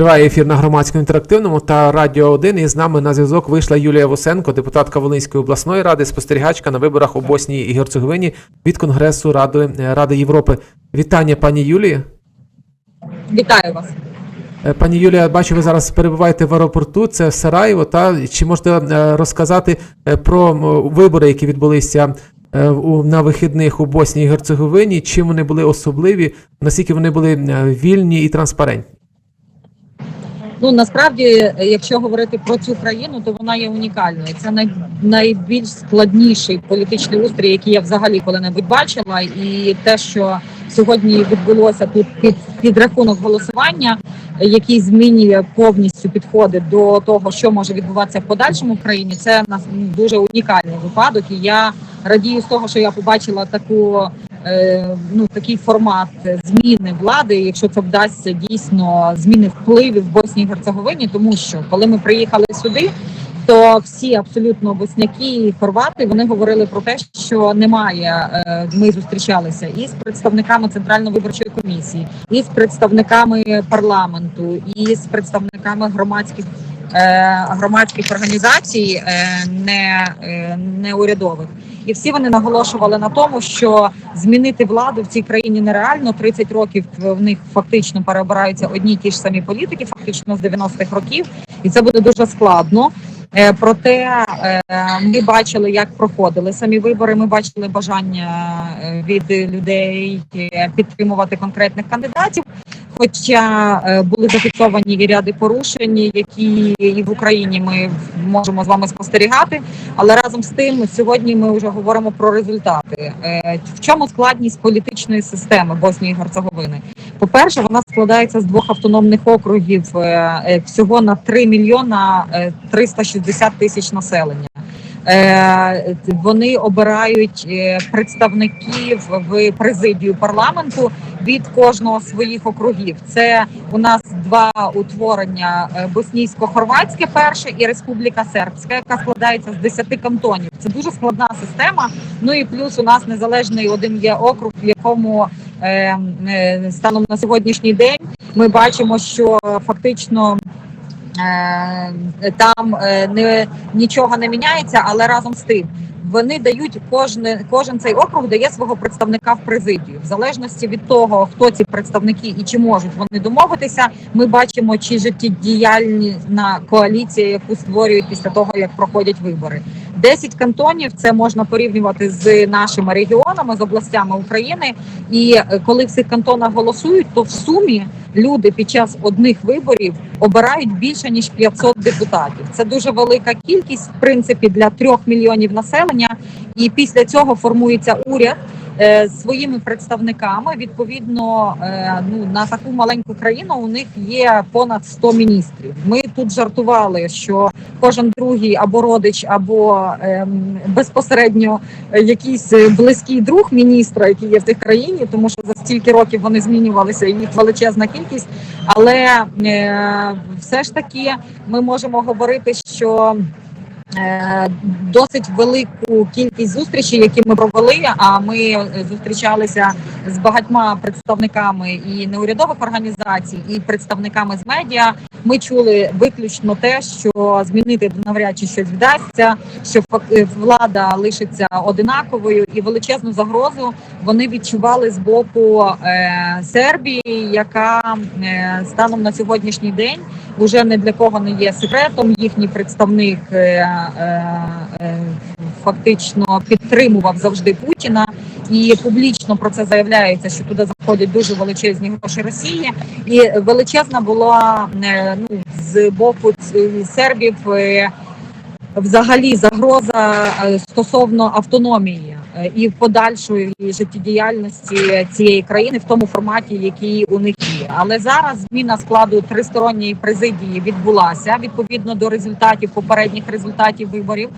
Триває ефір на громадському інтерактивному та радіо 1. І з нами на зв'язок вийшла Юлія Восенко, депутатка Волинської обласної ради, спостерігачка на виборах у Боснії і Герцеговині від Конгресу Ради, Ради Європи. Вітання, пані Юлії. Вітаю вас. Е, Пані Юлія, бачу, ви зараз перебуваєте в аеропорту. Це Сараєво. Та чи можете е, розказати е, про вибори, які відбулися на вихідних у Боснії і Герцеговині? Чим вони були особливі? Наскільки вони були вільні і транспарентні? Ну насправді, якщо говорити про цю країну, то вона є унікальною. Це най, найбільш складніший політичний устрій, який я взагалі коли-небудь бачила. І те, що сьогодні відбулося тут під підрахунок голосування, е, який змінює повністю підходи до того, що може відбуватися в подальшому в країні, це дуже унікальний випадок. І я радію з того, що я побачила таку. Е, Ну, такий формат зміни влади, якщо це вдасться дійсно зміни впливів в Боснії і Герцеговині, тому що коли ми приїхали сюди, то всі абсолютно босняки і хорвати вони говорили про те, що немає. е, Ми зустрічалися і з представниками центральної виборчої комісії, і з представниками парламенту, і з представниками громадських. е, Громадських організацій не, е, неурядових, і всі вони наголошували на тому, що змінити владу в цій країні нереально. 30 років в них фактично переобираються одні й ті ж самі політики, фактично з 90-х років, і це буде дуже складно. Е, Проте е, ми бачили, як проходили самі вибори. Ми бачили бажання е, від людей підтримувати конкретних кандидатів. Хоча е, були зафіксовані і ряди порушень, які і в Україні ми можемо з вами спостерігати. Але разом з тим, сьогодні ми вже говоримо про результати. Е, В чому складність політичної системи Боснії і Герцеговини? По-перше, вона складається з двох автономних округів е, всього на 3 мільйона е, 360 тисяч населення. Е, Вони обирають е, представників в президію парламенту від кожного своїх округів. Це у нас два утворення: е, боснійсько-хорватське перше і Республіка Сербська, яка складається з 10 кантонів. Це дуже складна система. Ну і плюс у нас незалежний один є округ, в якому станом на сьогоднішній день ми бачимо, що фактично. Е, Там е, не нічого не міняється, але разом з тим вони дають кожне кожен цей округ дає свого представника в президію. В залежності від того, хто ці представники і чи можуть вони домовитися. Ми бачимо, чи життєдіяльна коаліція, яку створюють після того, як проходять вибори. 10 кантонів це можна порівнювати з нашими регіонами, з областями України. І е, коли в цих кантонах голосують, то в сумі люди під час одних виборів обирають більше ніж 500 депутатів. Це дуже велика кількість, в принципі, для трьох мільйонів населення. І після цього формується уряд. Е, Своїми представниками відповідно е, ну на таку маленьку країну у них є понад 100 міністрів. Ми тут жартували, що кожен другий або родич, або ем, безпосередньо якийсь близький друг міністра, який є в тих країні, тому що за стільки років вони змінювалися, і їх величезна кількість. Але е, все ж таки ми можемо говорити, що Досить велику кількість зустрічей, які ми провели. А ми е, зустрічалися з багатьма представниками і неурядових організацій, і представниками з медіа. Ми чули виключно те, що змінити навряд чи щось вдасться, що е, влада лишиться одинаковою, і величезну загрозу вони відчували з боку е, Сербії, яка е, станом на сьогоднішній день уже не для кого не є секретом. Їхній представник е, е, е, фактично підтримував завжди Путіна. І публічно про це заявляється, що туди заходять дуже величезні гроші Росії, і величезна була е, ну з боку сербів е, взагалі загроза е, стосовно автономії е, і подальшої життєдіяльності цієї країни в тому форматі, який у них є. Але зараз зміна складу тристоронньої президії відбулася відповідно до результатів попередніх результатів виборів.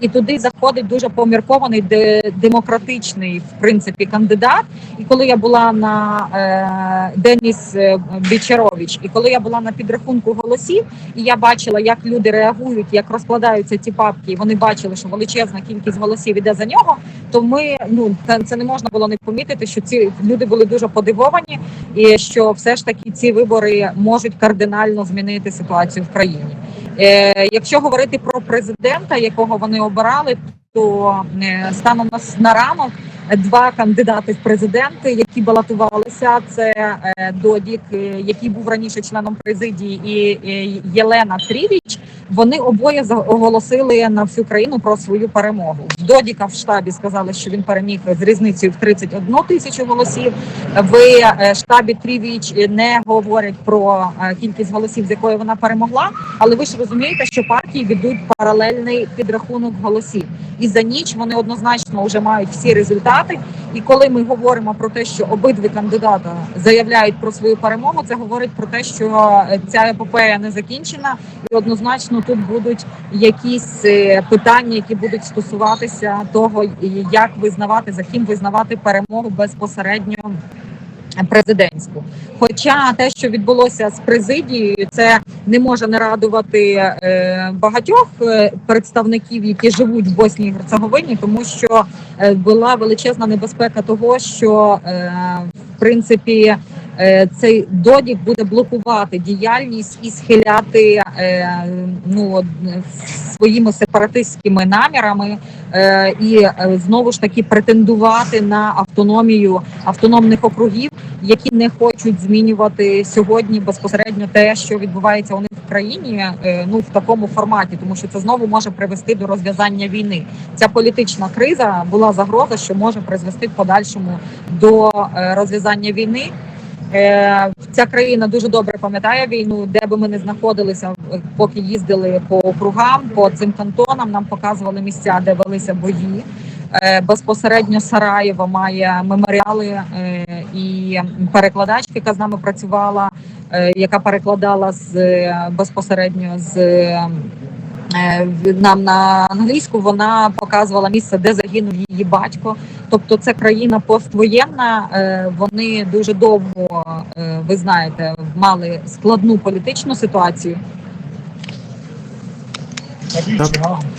І туди заходить дуже поміркований де, демократичний в принципі кандидат. І коли я була на е, Деніс е, Бічарович, і коли я була на підрахунку голосів, і я бачила, як люди реагують, як розкладаються ці папки, і вони бачили, що величезна кількість голосів іде за нього. То ми ну це, це не можна було не помітити, що ці люди були дуже подивовані, і що все ж таки ці вибори можуть кардинально змінити ситуацію в країні. Е, якщо говорити про президента, якого вони обирали, то е, станом на, на ранок два кандидати в президенти, які балотувалися, це е, Додік, е, який був раніше членом президії, і Єлена Трівіч. Вони обоє оголосили на всю країну про свою перемогу. В Додіка в штабі сказали, що він переміг з різницею в 31 тисячу голосів. В е, штабі Трівіч не говорять про кількість голосів, з якої вона перемогла. Але ви ж розумієте, що партії ведуть паралельний підрахунок голосів, і за ніч вони однозначно вже мають всі результати. І коли ми говоримо про те, що обидві кандидати заявляють про свою перемогу, це говорить про те, що е, ця епопея не закінчена, і однозначно тут будуть якісь е, питання, які будуть стосуватися того, як визнавати за ким визнавати перемогу безпосередньо президентську. Хоча те, що відбулося з президією, це не може не радувати е, багатьох е, представників, які живуть в Боснії і Герцеговині, тому що е, була величезна небезпека того, що в принципі. Цей додік буде блокувати діяльність і схиляти ну своїми сепаратистськими намірами і е, знову ж таки претендувати на автономію автономних округів, які не хочуть змінювати сьогодні безпосередньо те, що відбувається у них в країні, е, ну в такому форматі, тому що це знову може привести до розв'язання війни. Ця політична криза була загроза, що може призвести в подальшому до е, розв'язання війни. Е, Ця країна дуже добре пам'ятає війну, де би ми не знаходилися, е, поки їздили по округам, по цим кантонам. Нам показували місця, де велися бої. Е, Безпосередньо Сараєво має меморіали і перекладачка, яка з нами працювала, яка перекладала з безпосередньо з нам на англійську. Вона показувала місце, де загинув її батько. Тобто, це країна поствоєнна. е, Вони дуже довго, е, ви знаєте, мали складну політичну ситуацію.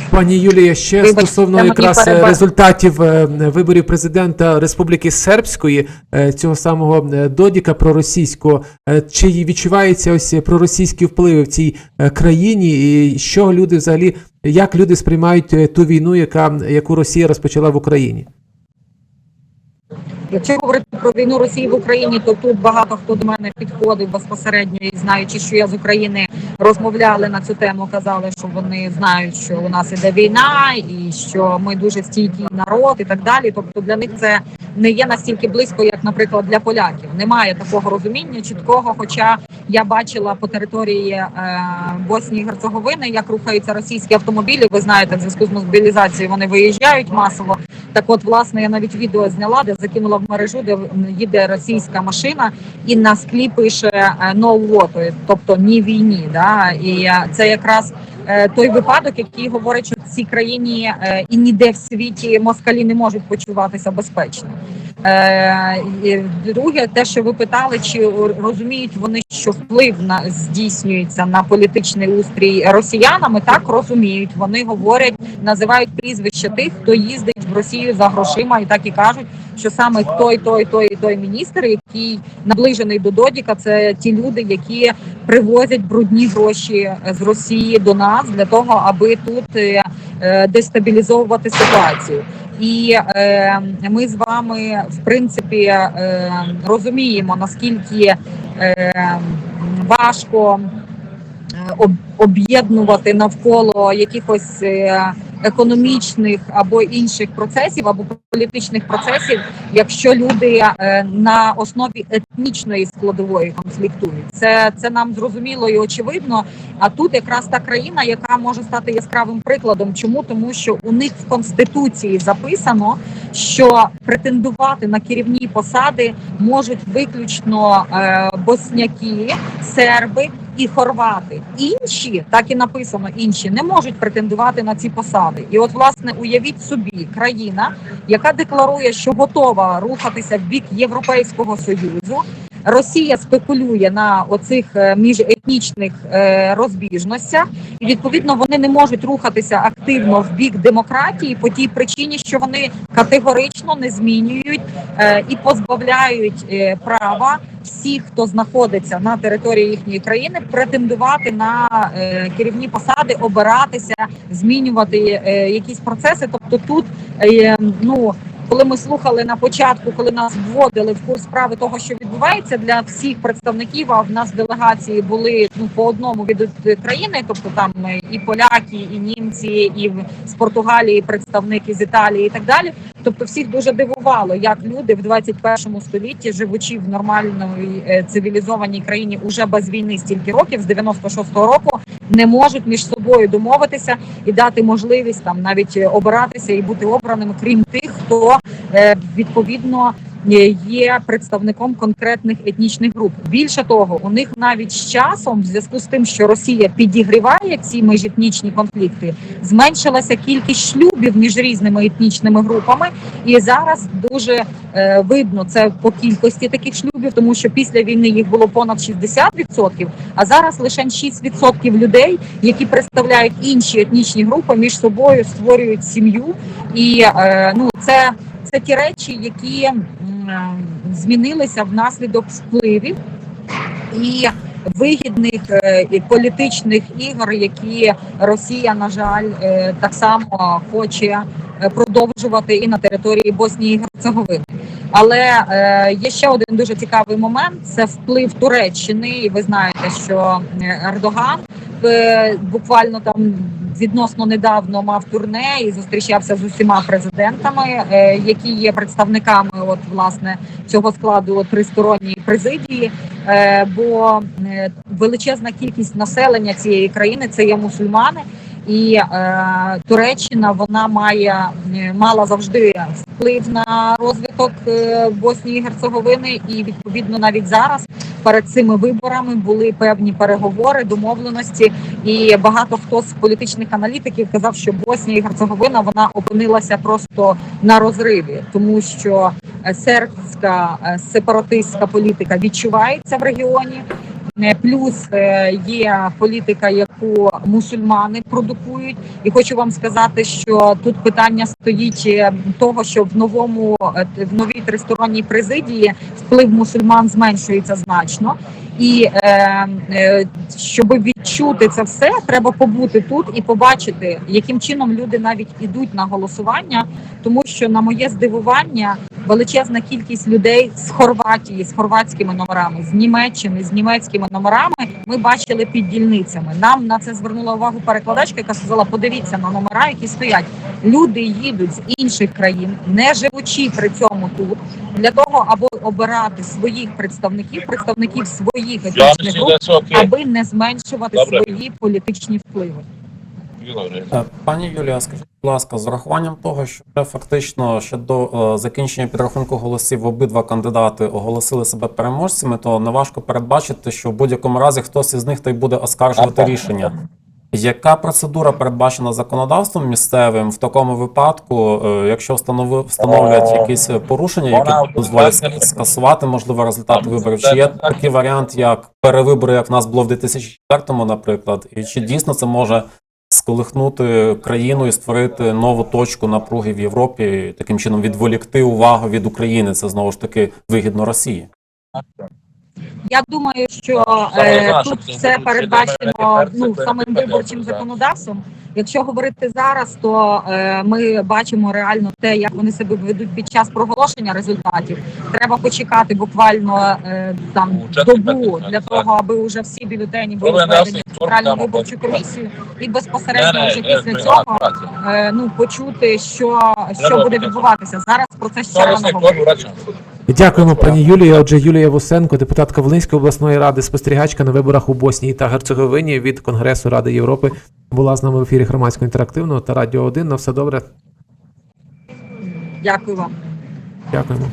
Пані Юлія, ще Вибачте, стосовно якраз е, результатів е, виборів президента Республіки Сербської, е, цього самого Додіка проросійського, чи відчуваються ось проросійські впливи в цій країні, і що люди взагалі, як люди сприймають ту війну, яка яку Росія розпочала в Україні? Якщо говорити про війну Росії в Україні, то тут багато хто до мене підходив безпосередньо і знаючи, що я з України розмовляли на цю тему, казали, що вони знають, що у нас іде війна, і що ми дуже стійкий народ, і так далі. Тобто для них це не є настільки близько, як, наприклад, для поляків. Немає такого розуміння чіткого. Хоча я бачила по території е, Боснії і Герцеговини, як рухаються російські автомобілі. Ви знаєте, в зв'язку з мобілізацією вони виїжджають масово. Так, от, власне, я навіть відео зняла, де закинула в мережу, де їде російська машина, і на склі пише е, «No war», тобто ні війні. Да? І е, це якраз е, той випадок, який говорить, що в цій країні і ніде в світі москалі не можуть почуватися безпечно. Друге, те, що ви питали, чи розуміють вони, що вплив на здійснюється на політичний устрій росіянами, так розуміють. Вони говорять, називають прізвища тих, хто їздить в Росію за грошима, і так і кажуть, що саме той, той, той і той міністр, який наближений до Додіка, це ті люди, які привозять брудні гроші з Росії до нас для того, аби тут е, е, дестабілізовувати ситуацію. І е, ми з вами, в принципі, е, розуміємо наскільки е, важко е, об'єднувати навколо якихось е, економічних або інших процесів, або політичних процесів, якщо люди е, на основі етнічної складової конфліктують. Це, це нам зрозуміло і очевидно. А тут якраз та країна, яка може стати яскравим прикладом. Чому тому, що у них в конституції записано, що претендувати на керівні посади можуть виключно е, босняки, серби і хорвати. Інші, так і написано, інші не можуть претендувати на ці посади. І от, власне, уявіть собі, країна, яка декларує, що готова рухатися в бік Європейського союзу. Росія спекулює на оцих е, міжетнічних е, розбіжностях, і відповідно вони не можуть рухатися активно в бік демократії по тій причині, що вони категорично не змінюють е, і позбавляють права всіх, хто знаходиться на території їхньої країни, претендувати на керівні посади, обиратися, змінювати якісь процеси. Тобто тут ну. Коли ми слухали на початку, коли нас вводили в курс справи того, що відбувається для всіх представників, а в нас делегації були ну по одному від країни, тобто там і поляки, і німці, і з Португалії представники з Італії, і так далі. Тобто всіх дуже дивувало, як люди в 21 столітті, живучи в нормальній е, цивілізованій країні, уже без війни стільки років, з 96-го року, не можуть між собою домовитися і дати можливість там навіть е, обиратися і бути обраними, крім тих, хто е, відповідно є представником конкретних етнічних груп. Більше того, у них навіть з часом, в зв'язку з тим, що Росія підігріває ці міжетнічні конфлікти, зменшилася кількість шлюбів між різними етнічними групами, і зараз дуже е, видно це по кількості таких шлюбів, тому що після війни їх було понад 60%, а зараз лише 6% людей, які представляють інші етнічні групи, між собою створюють сім'ю, і е, ну це, це ті речі, які змінилися внаслідок впливів і вигідних е, політичних ігор, які Росія, на жаль, е, так само хоче е, продовжувати і на території Боснії і Герцеговини. Але є ще один дуже цікавий момент: це вплив Туреччини. І ви знаєте, що Ердоган буквально там відносно недавно мав турне і зустрічався з усіма президентами, е, які є представниками, от власне цього складу тристоронньої президії. Е, бо е, величезна кількість населення цієї країни це є мусульмани. І Туреччина вона має мала завжди вплив на розвиток Боснії і Герцеговини, і відповідно навіть зараз перед цими виборами були певні переговори, домовленості, і багато хто з політичних аналітиків казав, що Боснія і Герцеговина вона опинилася просто на розриві, тому що е, сербська е, сепаратистська політика відчувається в регіоні. Е, Плюс е, є політика, яку мусульмани продукують, і хочу вам сказати, що тут питання стоїть е, того, що в новому в новій тристоронній президії вплив мусульман зменшується значно. І е, щоб відчути це все, треба побути тут і побачити, яким чином люди навіть ідуть на голосування, тому що на моє здивування величезна кількість людей з Хорватії, з хорватськими номерами, з Німеччини, з німецькими номерами ми бачили під дільницями. Нам на це звернула увагу перекладачка, яка сказала: подивіться на номера, які стоять. Люди їдуть з інших країн, не живучи при цьому тут, для того, аби обирати своїх представників, представників своїх етнічних груп, аби не зменшувати Добре. свої політичні впливи. Пані Юлія, скажіть, будь ласка, з урахуванням того, що вже фактично ще до е, закінчення підрахунку голосів обидва кандидати оголосили себе переможцями, то неважко передбачити, що в будь-якому разі хтось із них та й буде оскаржувати рішення. Яка процедура передбачена законодавством місцевим в такому випадку, е, якщо встанови, встановлять якісь порушення, які дозволять скасувати можливо результати виборів? Чи є такий варіант, як перевибори, як в нас було в 2004, наприклад, і чи дійсно це може сколихнути країну і створити нову точку напруги в Європі, таким чином відволікти увагу від України? Це знову ж таки вигідно Росії. Я думаю, що е, тут все передбачено ну самим виборчим законодавством. Якщо говорити зараз, то е, ми бачимо реально те, як вони себе ведуть під час проголошення результатів. Треба почекати буквально е, там добу для того, аби вже всі бюлетені були зведені центральну виборчу комісію, і безпосередньо вже після цього е, ну почути, що, що буде відбуватися зараз. Про це ще рано говорити. Дякуємо, пані Юлії. Отже, Юлія Вусенко, депутатка Волинської обласної ради, спостерігачка на виборах у Боснії та Герцеговині від Конгресу Ради Європи, була з нами в ефірі громадського інтерактивного та Радіо 1. На все добре. Дякую вам. Дякуємо.